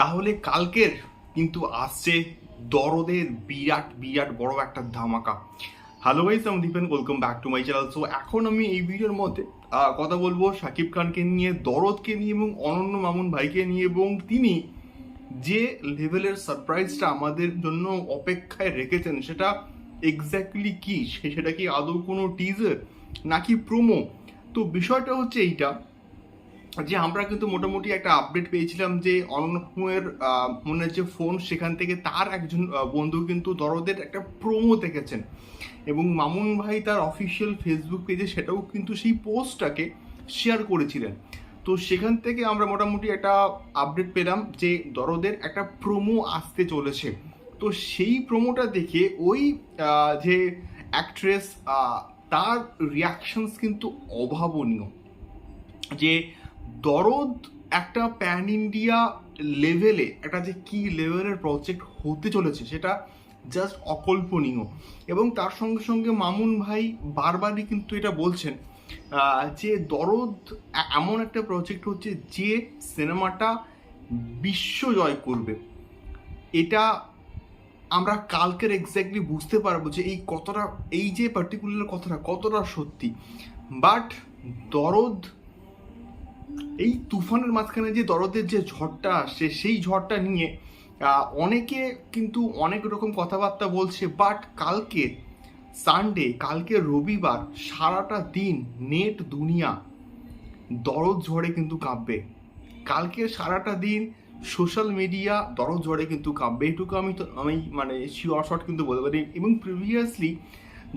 তাহলে কালকের কিন্তু আসছে দরদের বিরাট বিরাট বড় একটা ধামাকা। হ্যালো গাইস আমি Dipen welcome back to my channel so এখন আমি এই ভিডিওর মধ্যে কথা বলব শাকিব খানকে নিয়ে, দরদকে নিয়ে এবং অনন্য মামুন ভাইকে নিয়ে এবং তিনি যে লেভেলের সারপ্রাইজটা আমাদের জন্য অপেক্ষায় রেখেছেন, সেটা এক্স্যাক্টলি কি? সেটা কি আদৌ কোনো টিজার নাকি প্রোমো তো বিষয়টা হচ্ছে এইটা যে আমরা কিন্তু মোটামুটি একটা আপডেট পেয়েছিলাম যে অনন্যের মনে যে ফোন সেখান থেকে তার একজন বন্ধু কিন্তু দরদের একটা প্রোমো দেখেছেন। এবং মামুন ভাই তার অফিসিয়াল ফেসবুক পেজে সেটাও কিন্তু সেই পোস্টটাকে শেয়ার করেছিলেন। তো সেখান থেকে আমরা মোটামুটি একটা আপডেট পেলাম যে দরদের একটা প্রোমো আসতে চলেছে। তো সেই প্রোমোটা দেখে ওই যে অ্যাক্ট্রেস তার রিয়াকশনস কিন্তু অভাবনীয়। যে দরদ একটা প্যান ইন্ডিয়া লেভেলে একটা যে কি লেভেলের প্রজেক্ট হতে চলেছে সেটা জাস্ট অকল্পনীয়। এবং তার সঙ্গে সঙ্গে মামুন ভাই বারবারই কিন্তু এটা বলছেন যে দরদ এমন একটা প্রজেক্ট হচ্ছে যে সিনেমাটা বিশ্ব জয় করবে। এটা আমরা কালকের এক্স্যাক্টলি বুঝতে পারব যে এই কতটা, এই যে পার্টিকুলার কথাটা কতটা সত্যি। বাট দরদ এই তুফানের মাঝখানে যে দরদের যে ঝড়টা আসছে, সেই ঝড়টা নিয়ে অনেকে কিন্তু অনেক রকম কথাবার্তা বলছে বাট কালকে সানডে কালকে রবিবার সারাটা দিন নেট দুনিয়া দরদ ঝড়ে কিন্তু কাঁপবে। কালকে সারাটা দিন সোশ্যাল মিডিয়া দরদ ঝড়ে কিন্তু কাঁপবে। এটুকু আমি তো আমি মানে শিওর শট কিন্তু বলতে পারি। এবং প্রিভিয়াসলি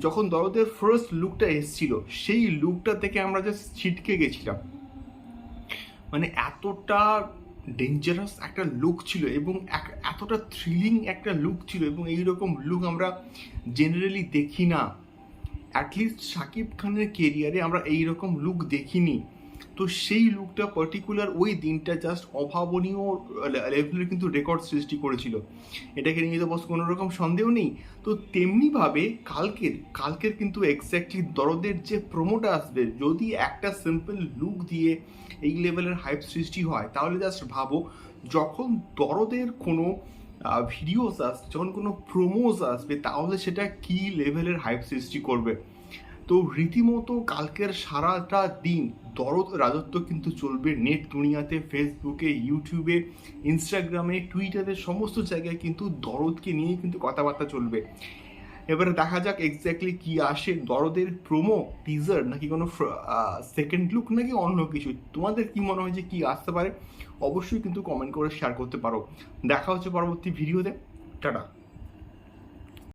যখন দরদের ফার্স্ট লুকটা এসেছিল, সেই লুকটা থেকে আমরা জাস্ট ছিটকে গেছিলাম। মানে এতটা ডেঞ্জারাস একটা লুক ছিল এবং এতটা থ্রিলিং একটা লুক ছিল এবং এইরকম লুক আমরা জেনারেলি দেখি না। অ্যাটলিস্ট সাকিব খানের কেরিয়ারে আমরা এইরকম লুক দেখিনি। তো সেই লুকটা পার্টিকুলার ওই দিনটা জাস্ট অভাবনীয় লেভেলের কিন্তু রেকর্ড সৃষ্টি করেছিল। এটাকে নিয়ে তো বস কোনো রকম সন্দেহ নেই। তো তেমনিভাবে কালকের কালকের কিন্তু এক্স্যাক্টলি দরদের যে প্রোমোটা আসবে, যদি একটা সিম্পল লুক দিয়ে এই লেভেলের হাইপ সৃষ্টি হয়, তাহলে জাস্ট ভাবো, যখন দরদের কোনো ভিডিওস আসবে যখন কোনো প্রোমোস আসবে, তাহলে সেটা কি লেভেলের হাইপ সৃষ্টি করবে? তো রীতিমতো কালকের সারাটা দিন দরদ, রাজত্ব কিন্তু চলবে নেট দুনিয়াতে ফেসবুকে ইউটিউবে ইনস্টাগ্রামে টুইটারে সমস্ত জায়গায় কিন্তু দরদকে নিয়ে কিন্তু কথাবার্তা চলবে। এবারে দেখা যাক এক্স্যাক্টলি কি আসে। দরদের প্রোমো টিজার নাকি কোনো সেকেন্ড লুক নাকি অন্য কিছু? তোমাদের কি মনে হয় যে কি আসতে পারে? অবশ্যই কিন্তু কমেন্ট করে শেয়ার করতে পারো। দেখা হচ্ছে পরবর্তী ভিডিওতে টাটা।